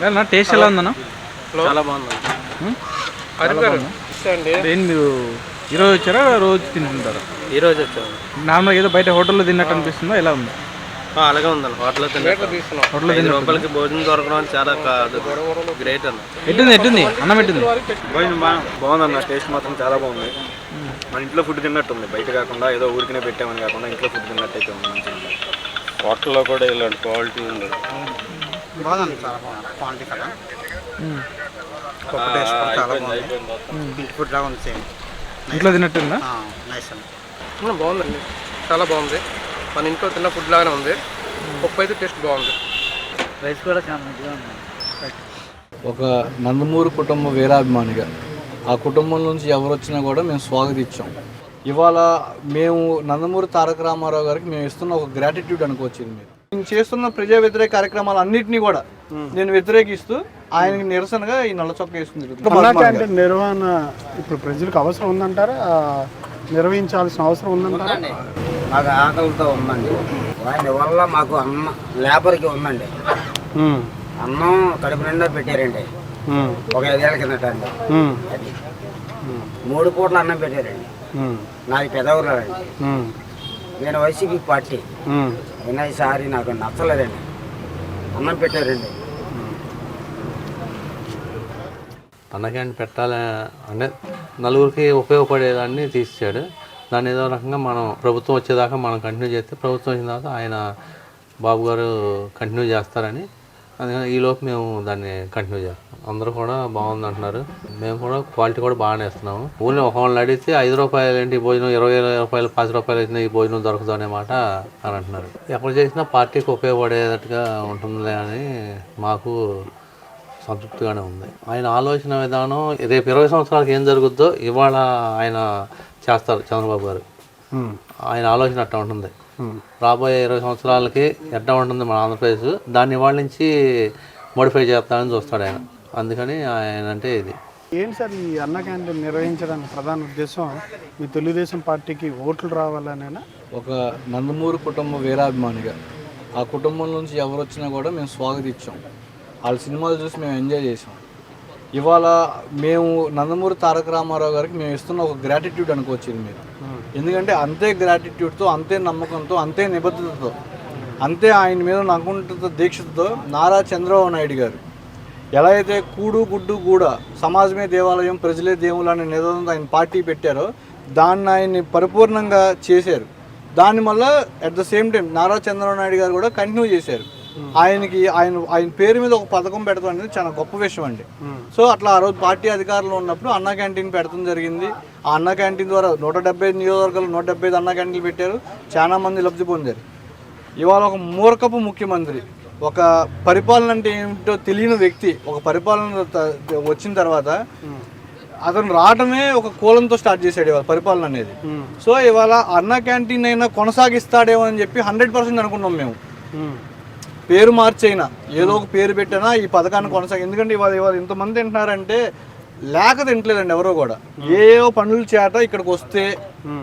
లేదా టేస్ట్ ఎలా ఉందన్న? చాలా బాగుంది. మీరు ఈరోజు వచ్చారా రోజు తింటుంటారా? ఈరోజు వచ్చాము నార్మల్గా ఏదో బయట హోటల్లో తిన్నట్టు అనిపిస్తుందా ఎలా ఉంది? ఆ, అలాగే ఉందండి హోటల్లో తిన్నా తీసుకున్నాం హోటల్లో తిన్నట్టు. రూపాయలకి భోజనం దొరకడం అని చాలా గ్రేట్ అన్న. ఎట్టుంది ఎట్టుంది? అన్నం ఎట్టుంది? భోజనం బాగుందన్న టేస్ట్ మాత్రం చాలా బాగుంది. మన ఇంట్లో ఫుడ్ తిన్నట్టుంది బయట కాకుండా ఏదో ఊరికనే పెట్టామని కాకుండా ఇంట్లో ఫుడ్ తిన్నట్టయితే ఉంది మంచిగా ఉంది. హోటల్లో కూడా ఇలాంటి క్వాలిటీ ఉంది బాగుంది చాలా బాగుంది. క్వాలిటీ కదా. పప్పు టేస్ట్ కూడా చాలా బాగుంది. ఫుడ్ లాగా ఉంది సేమ్. ఇంట్లో తిన్నట్టుందా? నైస్ అండి బాగుందండి. చాలా బాగుంది. మన ఇంట్లో తిన్న ఫుడ్ లాగానే ఉంది. పప్పు అయితే టేస్ట్ బాగుంది. రైస్ కూడా చాలా మంచిగా ఉంది. ఒక నందమూరి కుటుంబ వీరాభిమానిగా. ఆ కుటుంబం నుంచి ఎవరు వచ్చినా కూడా మేము స్వాగతించాం ఇవాళ మేము నందమూరి తారక రామారావు గారికి మేము ఇస్తున్న ఒక గ్రాటిట్యూడ్ అనుకోవచ్చు మీరు నేను చేస్తున్న ప్రజా వ్యతిరేక కార్యక్రమాలు అన్నింటినీ కూడా నేను వ్యతిరేకిస్తూ ఆయనకి నిరసనగా ఈ నల్ల చొక్క వేసుకుంది క్యాంటీన్ నిర్వహణ ఇప్పుడు ప్రజలకు అవసరం ఉందంటారా? నిర్వహించాల్సిన అవసరం ఉందంటారా? మాకు ఆకలితో ఉందండి. ఆయన వల్ల మాకు అన్న లేబర్కి ఉందండి. అన్నం కడుపు నిండా పెట్టారండి. ఒక ఐదేళ్ళ కిందట అండి. మూడు పూట్ల అన్నం పెట్టారండి. నాది పెదవులు అండి నేను వైసీపీ పార్టీ. అయినా ఈసారి నాకు నచ్చలేదండి. అన్నం పెట్టారండి. అన్నక్యాంటీన్ పెట్టాలి అంటే నలుగురికి ఉపయోగపడేదాన్ని తీసాడు దాన్ని ఏదో రకంగా మనం ప్రభుత్వం వచ్చేదాకా మనం కంటిన్యూ చేస్తే ప్రభుత్వం వచ్చిన తర్వాత ఆయన బాబు గారు కంటిన్యూ చేస్తారని అందుకని ఈలోపు మేము దాన్ని కంటిన్యూ చేస్తాం. అందరూ కూడా బాగుంది అంటున్నారు. మేము కూడా క్వాలిటీ కూడా బాగానే ఇస్తున్నాము ఓన్లీ ఒక వాళ్ళని అడిగితే ఐదు రూపాయలు ఏంటి ఈ భోజనం? ఇరవై రూపాయలు పది రూపాయలు అయితే ఈ భోజనం దొరకదు అనే మాట అని అంటున్నారు. ఎక్కడ చేసినా పార్టీకి ఉపయోగపడేటట్టుగా ఉంటుందిలే అని మాకు సంతృప్తిగానే ఉంది. ఆయన ఆలోచన విధానం రేపు ఇరవై సంవత్సరాలకు ఏం జరుగుద్దో ఇవాళ ఆయన చేస్తారు చంద్రబాబు గారు. ఆయన ఆలోచన అట్లా ఉంటుంది. రాబోయే ఇరవై సంవత్సరాలకి ఎట్లా ఉంటుంది మన ఆంధ్రప్రదేశ్. దాన్ని ఇవాళ నుంచి మోడిఫై చేస్తానని చూస్తాడు ఆయన. అందుకని ఆయన అంటే ఇది. ఏంటి సార్ ఈ అన్న క్యాంటీన్ నిర్వహించడానికి ప్రధాన ఉద్దేశం? మీ తెలుగుదేశం పార్టీకి ఓట్లు రావాలనేనా? ఒక నందమూరి కుటుంబ వీరాభిమానిగా. ఆ కుటుంబం నుంచి ఎవరు వచ్చినా కూడా మేము స్వాగతించాం వాళ్ళ సినిమాలు చూసి మేము ఎంజాయ్ చేసాం ఇవాళ మేము నందమూరి తారక రామారావు గారికి మేము ఇస్తున్న ఒక గ్రాటిట్యూడ్ అనుకోవచ్చు ఇది మీరు ఎందుకంటే అంతే గ్రాటిట్యూడ్తో అంతే నమ్మకంతో అంతే నిబద్ధతతో అంతే ఆయన మీద నకుంఠ దీక్షతో నారా చంద్రబాబు నాయుడు గారు ఎలా అయితే కూడు గుడ్డు కూడా సమాజమే దేవాలయం ప్రజలే దేవులు అనే నిదానంతో ఆయన పార్టీ పెట్టారో దాన్ని ఆయన్ని పరిపూర్ణంగా చేశారు. దాని మళ్ళీ at the same time Nara Chandrababu Naidu garu కూడా కంటిన్యూ చేశారు. ఆయనకి ఆయన ఆయన పేరు మీద ఒక పథకం పెడతాం అనేది చాలా గొప్ప విషయం అండి. సో అట్లా ఆ రోజు పార్టీ అధికారంలో ఉన్నప్పుడు అన్న క్యాంటీన్ పెడతాం జరిగింది. ఆ అన్న క్యాంటీన్ ద్వారా నూట డెబ్బై ఐదు నియోజకవర్గాలు నూట డెబ్బై ఐదు అన్న క్యాంటీన్లు పెట్టారు. చాలా మంది లబ్ధి పొందారు. ఇవాళ ఒక మూర్ఖపు ముఖ్యమంత్రి ఒక పరిపాలన అంటే ఏమిటో తెలియని వ్యక్తి ఒక పరిపాలన వచ్చిన తర్వాత అతను రావడమే ఒక కూలంతో స్టార్ట్ చేశాడు ఇవాళ పరిపాలన అనేది. సో ఇవాళ అన్న క్యాంటీన్ అయినా కొనసాగిస్తాడేమో అని చెప్పి హండ్రెడ్ పర్సెంట్ అనుకున్నాం మేము. పేరు మార్చైనా ఏదో ఒక పేరు పెట్టినా ఈ పథకాన్ని కొనసాగి ఎందుకంటే ఇవాళ ఇవాళ ఇంతమంది తింటున్నారంటే లేక తింటలేదండి ఎవరో కూడా. ఏవో పనులు చేట ఇక్కడికి వస్తే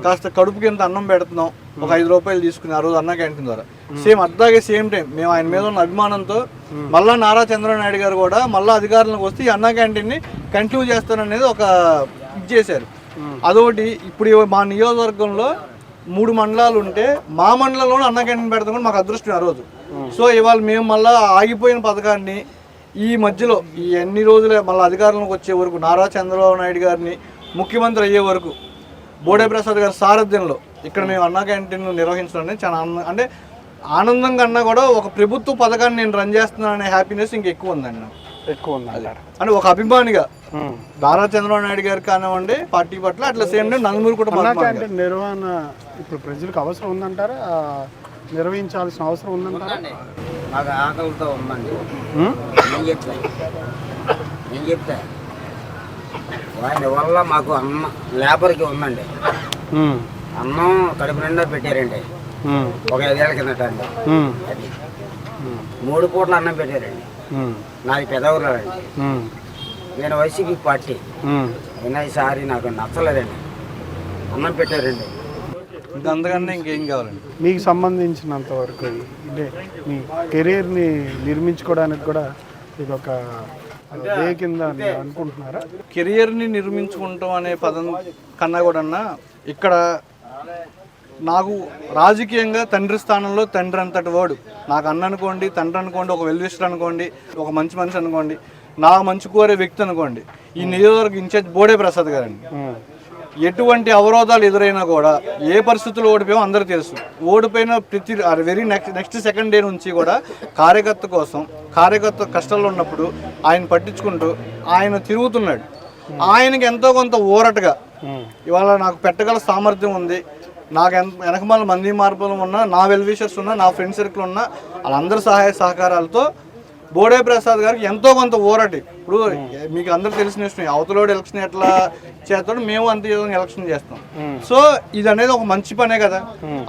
కాస్త కడుపుకి ఎంత అన్నం పెడుతున్నాం ఒక ఐదు రూపాయలు తీసుకుని ఆ రోజు అన్న క్యాంటీన్ ద్వారా. సేమ్ అట్లాగే సేమ్ టైం మేము ఆయన మీద ఉన్న అభిమానంతో మళ్ళా నారా చంద్రబాబు నాయుడు గారు కూడా మళ్ళా అధికారంలోకి వస్తే ఈ అన్న క్యాంటీన్ని కంటిన్యూ చేస్తారనేది ఒక ఇది చేశారు. అదొకటి ఇప్పుడు మా నియోజకవర్గంలో మూడు మండలాలు ఉంటే మా మండలంలో అన్న క్యాంటీన్ పెడతాం కూడా మాకు అదృష్టం ఆ రోజు. సో ఇవాళ మేము మళ్ళా ఆగిపోయిన పథకాన్ని ఈ మధ్యలో ఈ ఎన్ని రోజులే మళ్ళీ అధికారంలోకి వచ్చే వరకు నారా చంద్రబాబు నాయుడు గారిని ముఖ్యమంత్రి అయ్యే వరకు బోడే ప్రసాద్ గారి సారథ్యంలో ఇక్కడ మేము అన్నా క్యాంటీన్ నిర్వహించడం చాలా ఆనందం. అంటే ఆనందం కన్నా కూడా ఒక ప్రభుత్వ పథకాన్ని నేను రన్ చేస్తున్నాను అనే హ్యాపీనెస్ ఇంకెక్కువ ఉందండి నాకు. ఎక్కువ అంటే ఒక అభిమానిగా నారా చంద్రబాబు నాయుడు గారు కానివ్వండి పార్టీ పట్ల. అట్లా సేమ్ టైం నందమూరి కూడా నిర్వహణ ఇప్పుడు ప్రజలకు అవసరం ఉందంటారా? నిర్వహించాల్సిన అవసరం ఉందంటారా? మాకు ఆకలితో ఉందండి. నేను చెప్తా. నేను చెప్తా. ఆయన వల్ల మాకు అన్న లేబర్కి ఉందండి. అన్నం కడుపు నిండా పెట్టారండి. ఒక ఐదేళ్ళ కిందట అండి. మూడు పూట్ల అన్నం పెట్టారండి. నాది ఉమ్, నేను వైసీపీ పార్టీ. అయినా ఈసారి నాకు నచ్చలేదండి. అన్నం పెట్టారండి. ఇంకా అంతకన్నా ఇంకేం కావాలండి? మీకు సంబంధించినంత వరకు ఇదే. మీ కెరీర్ని నిర్మించుకోవడానికి కూడా ఇది ఒక వే కింద అని అనుకుంటున్నారా? కెరియర్ని నిర్మించుకుంటాం అనే పదం కన్నా కూడా ఇక్కడ నాకు రాజకీయంగా తండ్రి స్థానంలో తండ్రి అంతటి వాడు. నాకు అన్న అనుకోండి తండ్రి అనుకోండి ఒక వెల్విస్టర్ అనుకోండి ఒక మంచి మనిషి అనుకోండి నా మంచి కోరే వ్యక్తి అనుకోండి ఈ నియోజకవర్గ ఇన్ఛార్జ్ బోడే ప్రసాద్ గారండి. ఎటువంటి అవరోధాలు ఎదురైనా కూడా ఏ పరిస్థితుల్లో ఓడిపోయామో అందరూ తెలుసు. ఓడిపోయిన ప్రతి very next next second day నుంచి కూడా కార్యకర్త కోసం కార్యకర్త కష్టాల్లో ఉన్నప్పుడు ఆయన పట్టించుకుంటూ ఆయన తిరుగుతున్నాడు. ఆయనకి ఎంతో కొంత ఊరటగా ఇవాళ నాకు పెట్టగల సామర్థ్యం ఉంది. నాకు ఎంత వెనకమాల మంది మార్పులు ఉన్నా నా వెల్విషర్స్ ఉన్నా నా ఫ్రెండ్ సర్కిల్ ఉన్నా వాళ్ళందరి సహాయ సహకారాలతో బోడే ప్రసాద్ గారికి ఎంతో కొంత ఊరటి. ఇప్పుడు మీకు అందరూ తెలిసిన విషయం అవతలోడు ఎలక్షన్ ఎట్లా చేస్తాడు మేము అంతే ఎలక్షన్ చేస్తాం. సో ఇది అనేది ఒక మంచి పనే కదా.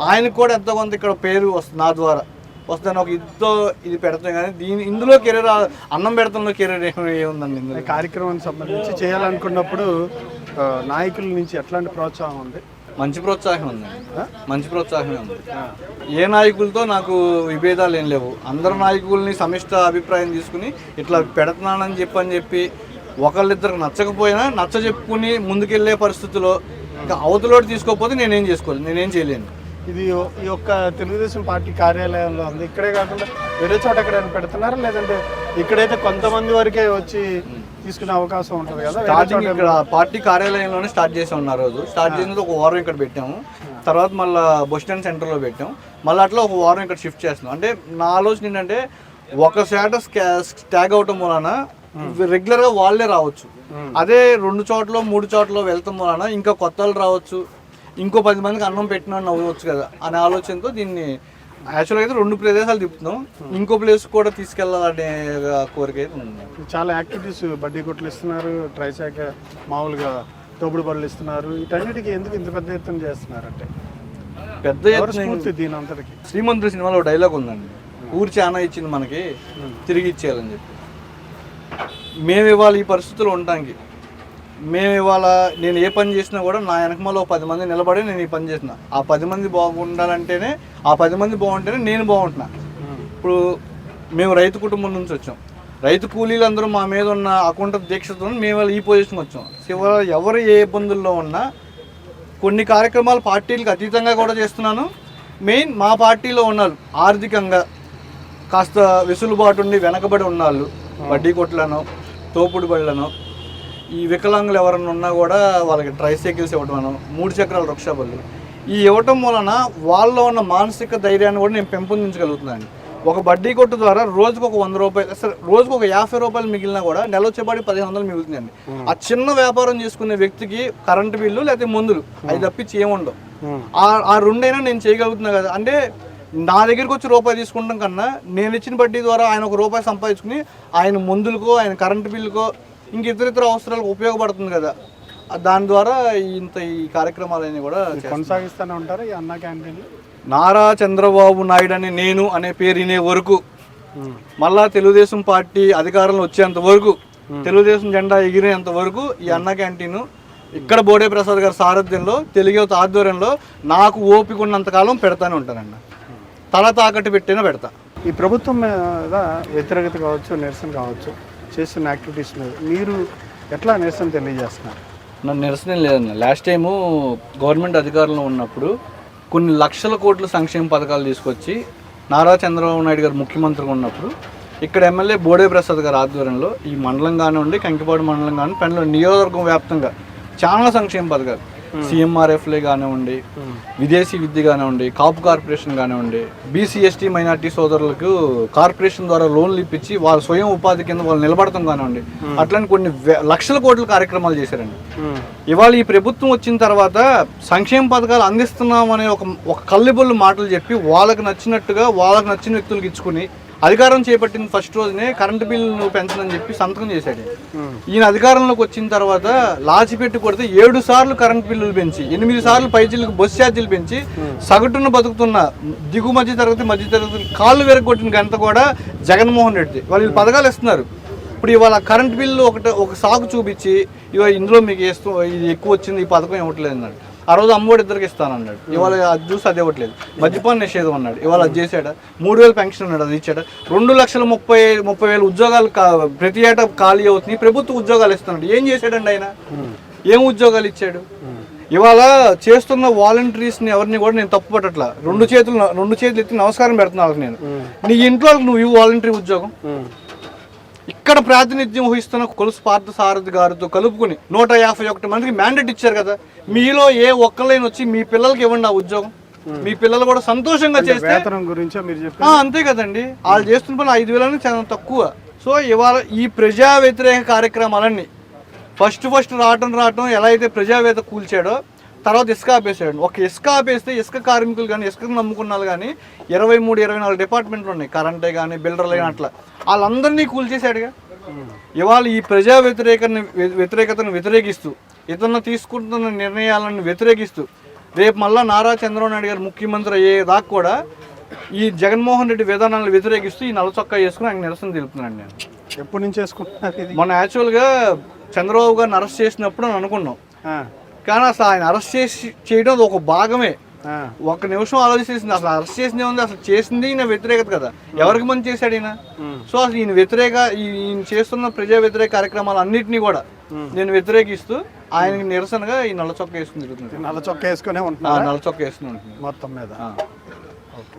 ఆయనకు కూడా ఎంతో కొంత ఇక్కడ పేరు వస్తుంది నా ద్వారా. వస్తాను ఒక ఇదితో ఇది పెడతాం కానీ దీని ఇందులో కెరీర్ అన్నం పెడతంలో కెరీర్ ఏముందండి ఇందులో? కార్యక్రమానికి సంబంధించి చేయాలనుకున్నప్పుడు నాయకుల నుంచి ఎట్లాంటి ప్రోత్సాహం ఉంది? మంచి ప్రోత్సాహం ఉంది. మంచి ప్రోత్సాహమే ఉంది. ఏ నాయకులతో నాకు విభేదాలు ఏం లేవు. అందరు నాయకుల్ని సమిష్ట అభిప్రాయం తీసుకుని ఇట్లా పెడుతున్నానని చెప్పి అని చెప్పి ఒకళ్ళిద్దరికి నచ్చకపోయినా నచ్చ చెప్పుకుని ముందుకెళ్ళే పరిస్థితిలో ఇంకా అవతలోటి తీసుకోకపోతే నేనేం చేసుకోవాలి నేనేం చేయలేను. ఇది ఈ యొక్క తెలుగుదేశం పార్టీ కార్యాలయంలో ఉంది. ఇక్కడే కాకుండా వేరే చోట ఎక్కడైనా పెడుతున్నారా? లేదంటే ఇక్కడైతే కొంతమంది వరకే వచ్చి తీసుకునే అవకాశం ఉంటుంది కదా స్టార్టింగ్ ఇక్కడ పార్టీ కార్యాలయంలోనే స్టార్ట్ చేసాం ఉన్న రోజు. స్టార్ట్ చేసినది ఒక వారం ఇక్కడ పెట్టాము. తర్వాత మళ్ళీ బస్ స్టాండ్ సెంటర్లో పెట్టాం. మళ్ళీ అట్లా ఒక వారం ఇక్కడ షిఫ్ట్ చేస్తున్నాం. అంటే నా ఆలోచన ఏంటంటే ఒక స్టేటస్ ట్యాగ్ అవటం వలన రెగ్యులర్గా వాళ్ళే రావచ్చు. అదే రెండు చోట్ల మూడు చోట్ల వెళ్తాం వలన ఇంకా కొత్త వాళ్ళు రావచ్చు. ఇంకో పది మందికి అన్నం పెట్టిన అవ్వచ్చు కదా అనే ఆలోచనతో దీన్ని యాక్చువల్గా అయితే రెండు ప్రదేశాలు తిప్పుతున్నాం. ఇంకో ప్లేస్ కూడా తీసుకెళ్ళాలనే కోరిక అయితే ఉంది. చాలా యాక్టివిటీస్ బడ్డీ కొట్లు ఇస్తున్నారు ట్రై శాఖ మామూలుగా తోపుడు బళ్ళు ఇస్తున్నారు. వీటన్నిటికీ ఎందుకు ఇంత పెద్ద ఎత్తున చేస్తున్నారంటే? పెద్ద ఎత్తున స్ఫూర్తి దీని అంతటికి? శ్రీమంతుడు సినిమాలో డైలాగ్ ఉందండి. ఊరి చాలా ఇచ్చింది మనకి తిరిగి ఇచ్చేయాలని చెప్పి. మేము ఇవాళ ఈ పరిస్థితుల్లో ఉండటానికి. మేము ఇవాళ నేను ఏ పని చేసినా కూడా నా వెనకమాల ఒక పది మంది నిలబడి నేను ఈ పని చేసిన ఆ పది మంది బాగుండాలంటేనే ఆ పది మంది బాగుంటేనే నేను బాగుంటున్నా. ఇప్పుడు మేము రైతు కుటుంబం నుంచి వచ్చాం. రైతు కూలీలు అందరూ మా మీద ఉన్న అకుంఠ దీక్షతో మేము ఈ పొజిషన్కి వచ్చాం. ఇవాళ ఎవరు ఏ ఇబ్బందుల్లో ఉన్నా కొన్ని కార్యక్రమాలు పార్టీలకు అతీతంగా కూడా చేస్తున్నాను. మెయిన్ మా పార్టీలో ఉన్నారు ఆర్థికంగా కాస్త వెసులుబాటు ఉండి వెనకబడి ఉన్నాళ్ళు వడ్డీ కొట్లను తోపుడు బళ్ళను ఈ వికలాంగులు ఎవరన్నా ఉన్నా కూడా వాళ్ళకి ట్రైసైకిల్స్ ఇవ్వటం మూడు చక్రాల రిక్షా బళ్ళు ఈ ఇవ్వటం వలన వాళ్ళలో ఉన్న మానసిక ధైర్యాన్ని కూడా నేను పెంపొందించగలుగుతున్నాను. ఒక బడ్డీ కొట్టు ద్వారా రోజుకు ఒక వంద రూపాయలు సరే రోజుకు ఒక యాభై రూపాయలు మిగిలినా కూడా నెల వచ్చేపాటి పదిహేను వందలు మిగులుతుందండి ఆ చిన్న వ్యాపారం చేసుకునే వ్యక్తికి కరెంటు బిల్లు లేకపోతే మందులు అవి తప్పించి ఏముండవు ఆ- ఆ రెండైనా నేను చేయగలుగుతున్నా కదా అంటే నా దగ్గరికి వచ్చి రూపాయి తీసుకుంటాం కన్నా నేను ఇచ్చిన బడ్డీ ద్వారా ఆయన ఒక రూపాయి సంపాదించుకుని ఆయన మందులకో ఆయన కరెంటు బిల్లుకో ఇంక ఇతర ఇతర అవసరాలకు ఉపయోగపడుతుంది కదా. దాని ద్వారా ఇంత ఈ కార్యక్రమాలన్నీ కూడా. కొనసాగిస్తూనే ఉంటారా ఈ అన్నా క్యాంటీన్లు? నారా చంద్రబాబు నాయుడు అనే నేను అనే పేరు వినే వరకు మళ్ళా తెలుగుదేశం పార్టీ అధికారంలో వచ్చేంత వరకు తెలుగుదేశం జెండా ఎగిరేంత వరకు ఈ అన్న క్యాంటీన్ ఇక్కడ బోడే ప్రసాద్ గారి సారథ్యంలో తెలుగు యువత ఆధ్వర్యంలో నాకు ఓపిక ఉన్నంత కాలం పెడతానే ఉంటానండి తల తాకట్టు పెట్టినా పెడతా. ఈ ప్రభుత్వం మీద వ్యతిరేకత కావచ్చు నిరసన కావచ్చు చేస్తున్న యాక్టివిటీస్ మీద మీరు ఎట్లా నిరసన తెలియజేస్తున్నారు? నన్ను నిరసన లేదన్న. లాస్ట్ టైము గవర్నమెంట్ అధికారంలో ఉన్నప్పుడు కొన్ని లక్షల కోట్ల సంక్షేమ పథకాలు తీసుకొచ్చి నారా చంద్రబాబు నాయుడు గారు ముఖ్యమంత్రిగా ఉన్నప్పుడు ఇక్కడ ఎమ్మెల్యే బోడే ప్రసాద్ గారి ఆధ్వర్యంలో ఈ మండలం కానివ్వండి కంకిపాడు మండలం కానీ పెండ్ల నియోజకవర్గం వ్యాప్తంగా చాలా సంక్షేమ పథకాలు సిఎంఆర్ఎఫ్లే కానివ్వండి విదేశీ విద్య కానివ్వండి కాపు కార్పొరేషన్ కానివ్వండి బీసీ ఎస్టీ మైనార్టీ సోదరులకు కార్పొరేషన్ ద్వారా లోన్లు ఇప్పించి వాళ్ళ స్వయం ఉపాధి కింద వాళ్ళు నిలబడతాం కానివ్వండి అట్లాంటి కొన్ని లక్షల కోట్ల కార్యక్రమాలు చేశారండి. ఇవాళ ఈ ప్రభుత్వం వచ్చిన తర్వాత సంక్షేమ పథకాలు అందిస్తున్నాం అనే ఒక ఒక కల్లిబొల్లు మాటలు చెప్పి వాళ్ళకి నచ్చినట్టుగా వాళ్ళకి నచ్చిన వ్యక్తులకు ఇచ్చుకుని అధికారం చేపట్టిన ఫస్ట్ రోజునే కరెంటు బిల్లు పెంచనని చెప్పి సంతకం చేశాడు. ఈయన అధికారంలోకి వచ్చిన తర్వాత లాచి పెట్టి కొడితే ఏడు సార్లు కరెంటు బిల్లులు పెంచి ఎనిమిది సార్లు పైచీలకు బస్ ఛార్జీలు పెంచి సగటున బతుకుతున్న దిగు మధ్య తరగతి మధ్య తరగతి కాళ్ళు వెరగొట్టిన గంట కూడా జగన్మోహన్ రెడ్డి వాళ్ళు పథకాలు ఇస్తున్నారు. ఇప్పుడు ఇవాళ కరెంట్ బిల్లు ఒకటి ఒక సాకు చూపించి ఇవాళ ఇందులో మీకు వేస్తూ ఇది ఎక్కువ వచ్చింది ఈ పథకం ఇవ్వట్లేదు అన్నాడు ఆ రోజు అమ్మఒడి ఇద్దరికి ఇస్తానన్నాడు ఇవాళ అది చూసి అది ఇవ్వట్లేదు. మద్యపాన నిషేధం అన్నాడు. ఇవాళ అది చేశాడు? మూడు వేలు పెన్షన్ అన్నాడు అది ఇచ్చాడు? రెండు లక్షల ముప్పై ముప్పై వేల ఉద్యోగాలు ప్రతి ఏటా ఖాళీ అవుతున్నాయి. ప్రభుత్వ ఉద్యోగాలు ఇస్తున్నాడు. ఏం చేశాడండి ఆయన? ఏం ఉద్యోగాలు ఇచ్చాడు? ఇవాళ చేస్తున్న వాలంటీర్స్ని ఎవరిని కూడా నేను తప్పు పట్టట్లా. రెండు చేతులు రెండు చేతులు ఎత్తి నమస్కారం పెడుతున్నా నేను. నీ ఇంట్లో నువ్వు వాలంటరీ వాలంటీర్ ఉద్యోగం. ఇక్కడ ప్రాతినిధ్యం వహిస్తున్న కొలుసు పార్థ సారథి గారితో కలుపుకుని నూట యాభై ఒకటి మందికి మ్యాండేట్ ఇచ్చారు కదా. మీలో ఏ ఒక్కలైన వచ్చి మీ పిల్లలకి ఇవ్వండి ఆ ఉద్యోగం. మీ పిల్లలు కూడా సంతోషంగా చేస్తే అంతే కదండి. వాళ్ళు చేస్తున్న పని ఐదు వేలని చాలా తక్కువ. సో ఇవాళ ఈ ప్రజా వ్యతిరేక కార్యక్రమాలన్నీ ఫస్ట్ ఫస్ట్ రావటం రావటం ఎలా అయితే ప్రజావేత్త కూల్చాడో తర్వాత ఇసుక ఆపేసాడు ఒక ఇసుక ఆపేస్తే ఇసుక కార్మికులు కానీ ఇసుక నమ్ముకున్న వాళ్ళు కానీ ఇరవై మూడు ఇరవై నాలుగు డిపార్ట్మెంట్లు ఉన్నాయి. కరెంటే కానీ బిల్డర్లు కానీ అట్లా. వాళ్ళందరినీ కూల్చేశాడుగా ఇవాళ ఈ ప్రజా వ్యతిరేక వ్యతిరేకతను వ్యతిరేకిస్తూ ఇతను తీసుకుంటున్న నిర్ణయాలను వ్యతిరేకిస్తూ రేపు మళ్ళా నారా చంద్రబాబు నాయుడు గారు ముఖ్యమంత్రి అయ్యే దాకా కూడా ఈ జగన్మోహన్ రెడ్డి విధానాలను వ్యతిరేకిస్తూ ఈ నల్ల చొక్కా వేసుకుని ఆయన నిరసన తెలుపుతున్నాను నేను. ఎప్పటి నుంచి చేసుకుంటున్నారు ఇది? మొన్న యాక్చువల్గా చంద్రబాబు గారిని అరెస్ట్ చేసినప్పుడు అని అనుకున్నాం. కానీ అసలు ఆయన అరెస్ట్ చేసి చేయడం అది ఒక భాగమే ఒక నిమిషం ఆలోచిస్తుంది అసలు అరెస్ట్ చేసింది ఉంది అసలు చేసింది ఈయన వ్యతిరేకత కదా. ఎవరికి మంచి చేశాడు ఈయన? సో అసలు ఈయన వ్యతిరేక ఈయన చేస్తున్న ప్రజా వ్యతిరేక కార్యక్రమాలు అన్నింటినీ కూడా నేను వ్యతిరేకిస్తూ ఆయనకి నిరసనగా ఈ నల్ల చొక్క వేసుకుని తిరుగుతుంది నల్ల చొక్కా వేసుకునే ఉంటున్నారు? నల్ల చొక్క వేసుకుని ఉంటుంది మొత్తం మీద. ఓకే